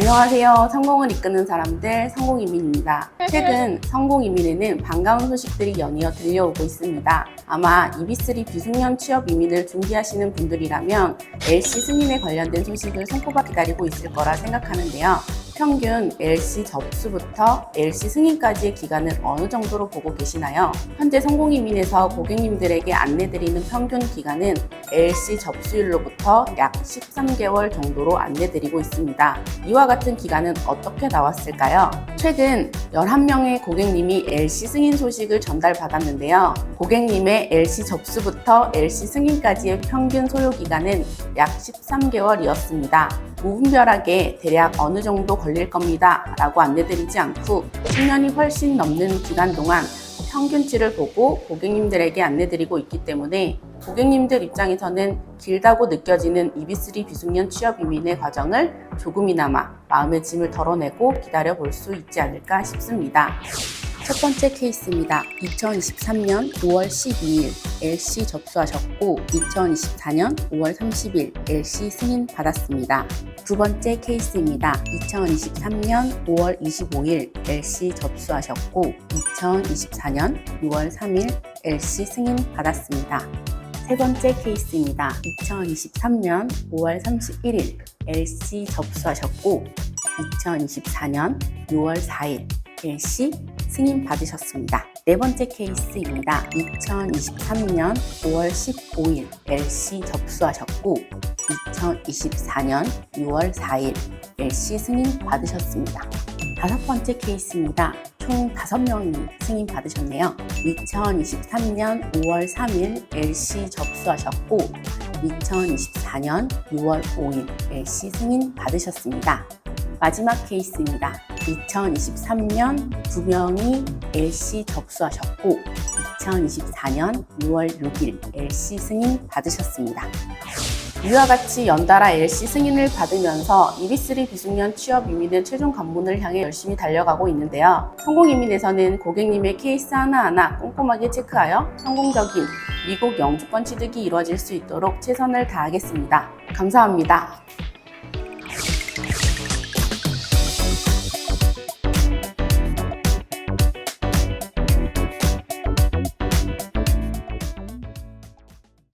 안녕하세요. 성공을 이끄는 사람들 성공이민입니다. 최근 성공이민에는 반가운 소식들이 연이어 들려오고 있습니다. 아마 EB3 비숙련 취업 이민을 준비하시는 분들이라면 LC 승인에 관련된 소식을 손꼽아 기다리고 있을 거라 생각하는데요. 평균 LC 접수부터 LC 승인까지의 기간을 어느 정도로 보고 계시나요? 현재 성공이민에서 고객님들에게 안내드리는 평균 기간은 LC 접수일로부터 약 13개월 정도로 안내드리고 있습니다. 이와 같은 기간은 어떻게 나왔을까요? 최근 11명의 고객님이 LC 승인 소식을 전달받았는데요. 고객님의 LC 접수부터 LC 승인까지의 평균 소요 기간은 약 13개월이었습니다. 무분별하게 대략 어느 정도 걸릴 겁니다. 라고 안내드리지 않고 10년이 훨씬 넘는 기간 동안 평균치를 보고 고객님들에게 안내드리고 있기 때문에 고객님들 입장에서는 길다고 느껴지는 EB3 비숙련 취업 이민의 과정을 조금이나마 마음의 짐을 덜어내고 기다려 볼 수 있지 않을까 싶습니다. 첫 번째 케이스입니다. 2023년 5월 12일 LC 접수하셨고 2024년 5월 30일 LC 승인 받았습니다. 두 번째 케이스입니다. 2023년 5월 25일 LC 접수하셨고 2024년 6월 3일 LC 승인 받았습니다. 세 번째 케이스입니다. 2023년 5월 31일 LC 접수하셨고 2024년 6월 4일 LC 승인 받으셨습니다. 네 번째 케이스입니다. 2023년 5월 15일 LC 접수하셨고 2024년 6월 4일 LC 승인 받으셨습니다. 다섯 번째 케이스입니다. 총 5명이 승인 받으셨네요. 2023년 5월 3일 LC 접수하셨고 2024년 6월 5일 LC 승인 받으셨습니다. 마지막 케이스입니다. 2023년 2명이 LC 접수하셨고 2024년 6월 6일 LC 승인 받으셨습니다. 이와 같이 연달아 LC 승인을 받으면서 EB3 비숙련 취업 이민의 최종 관문을 향해 열심히 달려가고 있는데요. 성공 이민에서는 고객님의 케이스 하나하나 꼼꼼하게 체크하여 성공적인 미국 영주권 취득이 이루어질 수 있도록 최선을 다하겠습니다. 감사합니다.